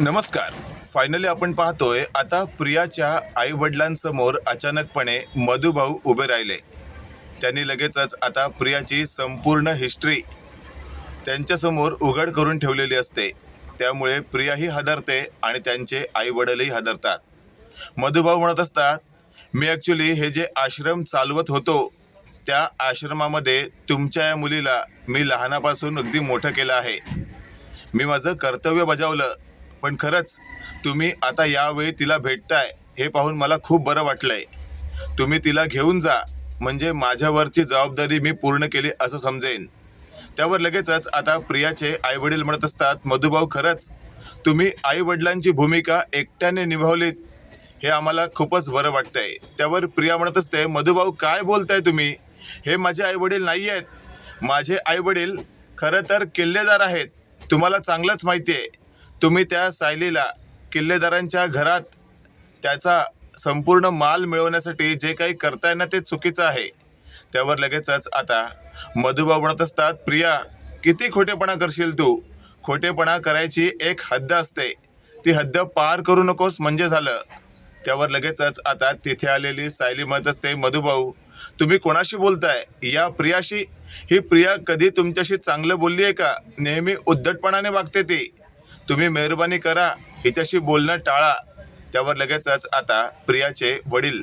नमस्कार. फायनली आपण पाहतोय आता प्रियाच्या आई वडिलांसमोर अचानकपणे मधुभाऊ उभे राहिले. त्यांनी लगेचच आता प्रियाची संपूर्ण हिस्ट्री त्यांच्यासमोर उघड करून ठेवलेली असते. त्यामुळे प्रियाही हादरते आणि त्यांचे आई वडीलही हादरतात मधुभाऊ म्हणत असतात मी ॲक्च्युली हे जे आश्रम चालवत होतो त्या आश्रमामध्ये तुमच्या या मुलीला मी लहानापासून अगदी मोठं केलं आहे. मी माझं कर्तव्य बजावलं पण खरंच तुम्ही आता यावेळी तिला भेटताय हे पाहून मला खूप बरं वाटलंय. तुम्ही तिला घेऊन जा म्हणजे माझ्यावरची जबाबदारी मी पूर्ण केली असं समजेन. त्यावर लगेचच आता प्रियाचे आईवडील म्हणत असतात मधुभाऊ खरंच तुम्ही आईवडिलांची भूमिका एकट्याने निभावलीत हे आम्हाला खूपच बरं वाटतंय. त्यावर प्रिया म्हणत असते मधुभाऊ काय बोलताय तुम्ही? हे माझे आईवडील नाही आहेत माझे आईवडील खरं तर किल्लेदार आहेत. तुम्हाला चांगलंच माहिती आहे तुम्ही त्या सायलीला किल्लेदारांच्या घरात त्याचा संपूर्ण माल मिळवण्यासाठी जे काही करताय ना ते चुकीचं आहे. त्यावर लगेचच आता मधुभाऊ म्हणत असतात प्रिया किती खोटेपणा करशील तू? खोटेपणा करायची एक हद्द असते. ती हद्द पार करू नकोस म्हणजे झालं. त्यावर लगेचच आता तिथे आलेली सायली म्हणत असते मधुभाऊ तुम्ही कोणाशी बोलताय? या प्रियाशी? ही प्रिया कधी तुमच्याशी चांगलं बोलली आहे का? नेहमी उद्धटपणाने वागते ती. तुम्ही मेहरबानी करा हिच्याशी बोलणं टाळा. त्यावर लगेचच आता प्रियाचे वडील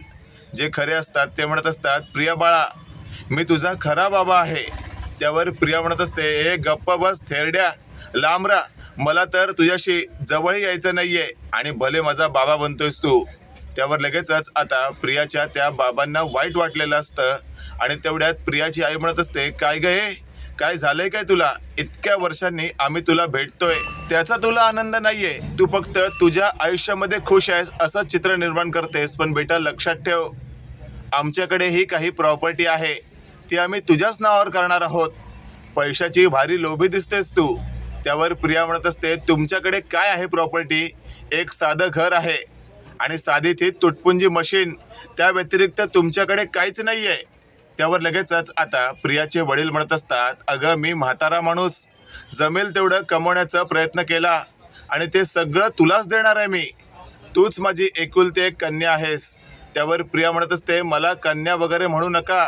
जे खरे असतात ते म्हणत असतात प्रिया बाळा मी तुझा खरा बाबा आहे. त्यावर प्रिया म्हणत असते ए गप्प बस थेरड्या लांब रा मला तर तुझ्याशी जवळ यायचं नाहीये आणि भले माझा बाबा बनतोयस तू. त्यावर लगेचच आता प्रियाच्या त्या बाबांना वाईट वाटलेलं असतं आणि तेवढ्यात प्रियाची आई म्हणत असते काय गं हे? काय झालंय काय तुला? इतक्या वर्षांनी आम्ही तुला भेटतोय. त्याचा तुला आनंद नाहीये. तू फक्त तुझ्या आयुष्यामध्ये खुश आहेस असं चित्र निर्माण करतेस पण बेटा लक्षात ठेव. आमच्याकडे ही काही प्रॉपर्टी आहे. ती आम्ही तुझ्याच नावावर करणार आहोत. पैशाची भारी लोभी दिसतेस तू. त्यावर प्रिया म्हणत असते तुमच्याकडे काय आहे प्रॉपर्टी? एक साधं घर आहे आणि साधी ती तुटपुंजी मशीन. त्या व्यतिरिक्त तुमच्याकडे काहीच नाही आहे त्यावर लगेचच आता प्रियाचे वडील म्हणत असतात अगं मी म्हातारा माणूस. जमेल तेवढं कमवण्याचा प्रयत्न केला आणि ते सगळं तुलाच देणार आहे मी. तूच माझी एकुलती एक कन्या आहेस. त्यावर प्रिया म्हणत असते मला कन्या वगैरे म्हणू नका.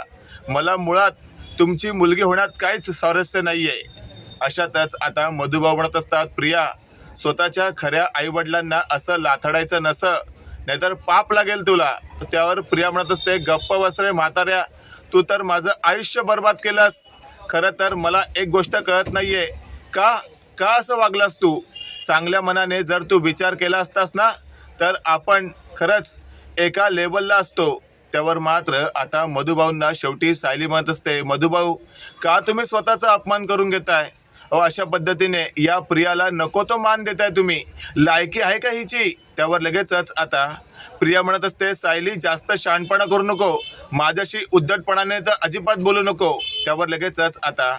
मला मुळात तुमची मुलगी होण्यात काहीच स्वारस्य नाही आहे अशातच आता मधुभाऊ म्हणत असतात प्रिया स्वतःच्या खऱ्या आईवडिलांना असं लाथडायचं नसं. नाहीतर पाप लागेल तुला. त्यावर प्रिया म्हणत असते गप्प वस्त्रे म्हाताऱ्या. तू तर माझं आयुष्य बर्बाद केलंस. खरं तर मला एक गोष्ट कळत नाहीये. का? का असं वागलास तू? चांगल्या मनाने जर तू विचार केला असतास ना तर आपण खरंच एका लेवलला असतो. त्यावर मात्र आता मधुभाऊंना शेवटी सायली म्हणत असते मधुभाऊ का तुम्ही स्वतःचा अपमान करून घेताय? अहो अशा पद्धतीने या प्रियाला नको तो मान देताय तुम्ही. लायकी आहे का हिची? त्यावर लगेचच आता प्रिया म्हणत असते सायली जास्त शहाणपणा करू नको. माझ्याशी उद्धटपणाने तर अजिबात बोलू नको. त्यावर लगेचच आता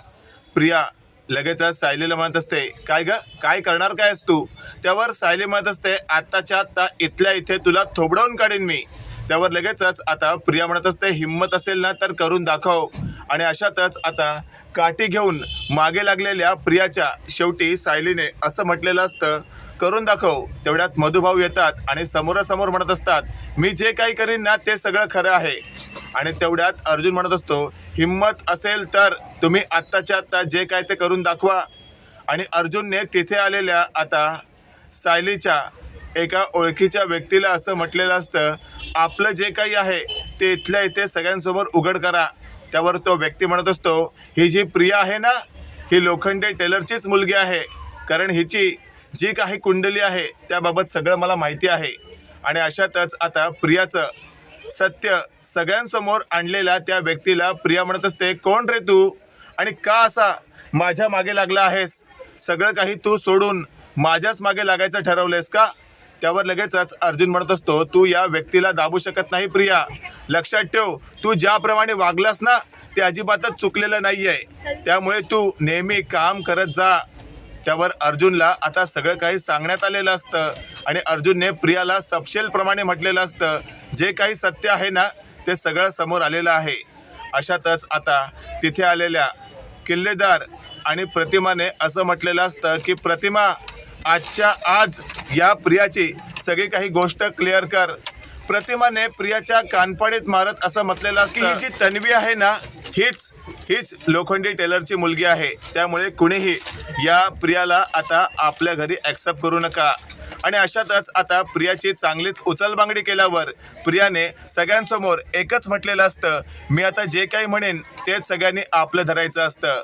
प्रिया लगेचच सायलीला म्हणत असते काय ग? काय करणार काय तू? त्यावर सायली म्हणत असते आत्ताच्या आत्ता इथल्या इथे तुला थोबडवून काढीन मी. त्यावर लगेचच आता प्रिया म्हणत असते हिंमत असेल ना तर करून दाखव. आणि अशातच आता काठी घेऊन मागे लागलेल्या प्रियाच्या शेवटी सायलीने असं म्हटलेलं असतं करून दाखव. तेवढ्यात मधुभाऊ येतात आणि समोरासमोर म्हणत असतात मी जे काही करीन ना ते सगळं खरं आहे. आणि तेवढ्यात अर्जुन म्हणत असतो हिंमत असेल तर तुम्ही आत्ताच्या आत्ता जे काय ते करून दाखवा. आणि अर्जुनने तिथे आलेल्या आता सायलीच्या एका ओळखीच्या व्यक्तीला असं म्हटलेलं असतं आपलं जे काही आहे ते इथल्या इथे सगळ्यांसमोर उघड करा. त्यावर तो व्यक्ती म्हणत असतो ही जी प्रिया आहे ना ही लोखंडे टेलरचीच मुलगी आहे. कारण हिची जी काही कुंडली आहे त्याबाबत सगळं मला माहिती आहे. आणि अशातच आता प्रियाचं सत्य सगळ्यांसमोर आणलेल्या त्या व्यक्तीला प्रिया म्हणत असते कोण रे तू? आणि का असा माझ्या मागे लागला आहेस? सगळं काही तू सोडून माझ्याच मागे लागायचं ठरवलंयस का? त्यावर लगेचच अर्जुन म्हणत असतो तू या व्यक्तीला दाबू शकत नाही प्रिया. लक्षात ठेव तू ज्याप्रमाणे वागलास ना ते अजिबातच चुकलेलं नाही आहे त्यामुळे तू नेहमी काम करत जा. त्यावर अर्जुनला आता सगळं काही सांगण्यात आलेलं असतं. आणि अर्जुनने प्रियाला सपशेलप्रमाणे म्हटलेलं असतं. जे काही सत्य आहे ना ते सगळं समोर आलेलं आहे. अशातच आता तिथे आलेल्या किल्लेदार आणि प्रतिमाने असं म्हटलेलं असतं की प्रतिमा आजच्या आज या प्रियाची सगळी काही गोष्ट क्लिअर कर. प्रतिमाने प्रियाच्या कानपाडीत मारत असं म्हटलेलं असतं की ही जी तन्वी आहे ना हीच हीच लोखंडी टेलरची मुलगी आहे. त्यामुळे कुणीही या प्रियाला आता आपल्या घरी ॲक्सेप्ट करू नका. आणि अशातच आता प्रियाची चांगलीच उचलबांगडी केल्यावर प्रियाने सगळ्यांसमोर एकच म्हटलेलं असतं मी आता जे काही म्हणेन तेच सगळ्यांनी आपलं धरायचं असतं.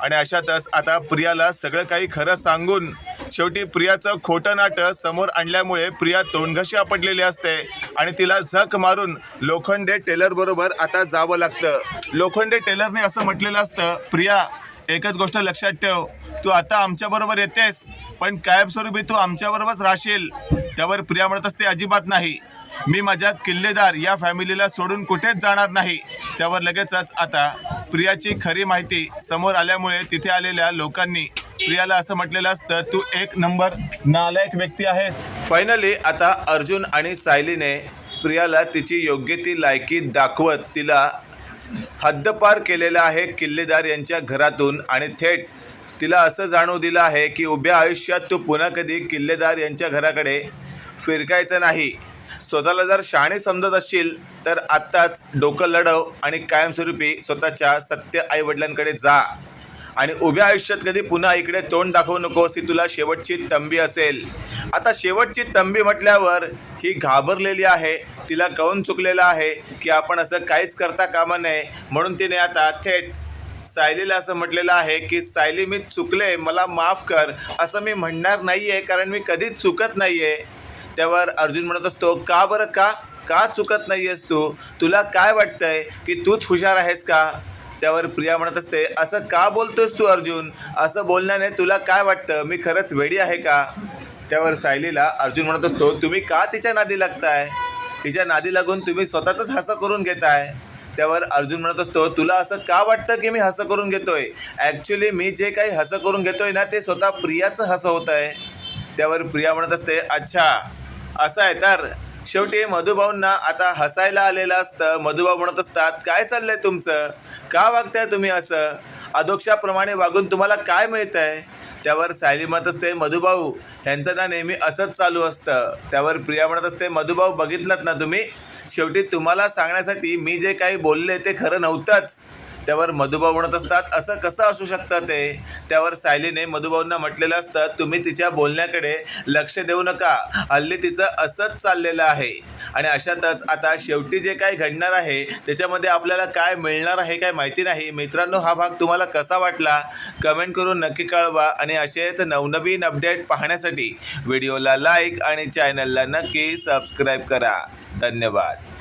आणि अशातच आता प्रियाला सगळं काही खरं सांगून शेवटी प्रियाचं खोटं नाटं समोर आणल्यामुळे प्रिया तोंडघशी आपटलेली असते आणि तिला झक मारून लोखंडे टेलर बरोबर आता जावं लागतं. लोखंडे टेलरने असं म्हटलेलं असतं प्रिया एकच गोष्ट लक्षात ठेव. तू आता आमच्याबरोबर येतेस पण कायमस्वरूपी तू आमच्याबरोबरच राहशील. त्यावर प्रिया म्हणत असते अजिबात नाही. मी माझ्या किल्लेदार या फॅमिलीला सोडून कुठेच जाणार नाही. त्यावर लगेचच आता प्रियाची खरी माहिती समोर आल्यामुळे तिथे आलेल्या लोकांनी प्रियाला असं म्हटलेलं असतं तू एक नंबर नालायक व्यक्ती आहेस. फायनली आता अर्जुन आणि सायलीने प्रियाला तिची योग्य ती लायकी दाखवत तिला हद्दपार केलेलं आहे किल्लेदार यांच्या घरातून आणि थेट तिला असं जाणू दिलं आहे की उभ्या आयुष्यात तू पुन्हा कधी किल्लेदार यांच्या घराकडे फिरकायचं नाही. स्वतःला जर शहाणे समजत असशील तर आत्ताच डोकं लढव आणि कायमस्वरूपी स्वतःच्या सत्य आईवडिलांकडे जा. आणि उभ्या आयुष्यात कधी पुन्हा इकडे तोंड दाखवू नकोस ही तुला शेवटची तंबी असेल. आता शेवटची तंबी म्हटल्यावर ही घाबरलेली आहे तिला कळून चुकलेलं आहे की आपण असं काहीच करता कामा नये. म्हणून तिने आता थेट सायलीला असं म्हटलेलं आहे की सायली मी चुकले मला माफ कर. असं मी म्हणणार नाही आहे कारण मी कधीच चुकत नाही आहे त्यावर अर्जुन म्हणत असतो का बरं? का? का चुकत नाही आहेस तू? तुला काय वाटतंय? की तूच हुशार आहेस का? त्यावर प्रिया म्हणत असते असं का बोलतोस तू अर्जुन? असं बोलण्याने तुला काय वाटतं? मी खरंच वेडी आहे का? त्यावर सायलीला अर्जुन म्हणत असतो तुम्ही का तिच्या नादी लागताय? तिच्या नादी लागून तुम्ही स्वतःच हसं करून घेताय. त्यावर अर्जुन म्हणत असतो तुला असं का वाटतं की मी हसं करून घेतोय? ॲक्च्युली मी जे काही हसं करून घेतोय ना ते स्वतः प्रियाचं हसं होत आहे त्यावर प्रिया म्हणत असते अच्छा असं आहे तर शेवटी मधुभाऊंना आता हसायला आलेलं असतं. मधुभाऊ म्हणत असतात काय चाललंय तुमचं? का वागताय तुम्ही असं? अधोक्षाप्रमाणे वागून तुम्हाला काय मिळतं आहे त्यावर सायली म्हणत असते मधुभाऊ ह्यांचं ना नेहमी असंच चालू असतं. त्यावर प्रिया म्हणत असते मधुभाऊ बघितलात ना तुम्ही? शेवटी तुम्हाला सांगण्यासाठी मी जे काही बोलले ते खरं नव्हतंच. त्यावर मधुभाऊ म्हणत असतात असं कसं असू शकतं ते? त्यावर सायलीने मधुभाऊंना म्हटलेलं असतं तुम्ही तिच्या बोलण्याकडे लक्ष देऊ नका. हल्ली तिचं असंच चाललेलं आहे. आणि अशातच आता शेवटी जे काय घडणार आहे त्याच्यामध्ये आपल्याला काय मिळणार आहे काय माहिती नाही. मित्रांनो हा भाग तुम्हाला कसा वाटला? कमेंट करून नक्की कळवा आणि असेच नवनवीन अपडेट पाहण्यासाठी व्हिडिओला लाईक आणि चॅनलला नक्की सबस्क्राईब करा. धन्यवाद.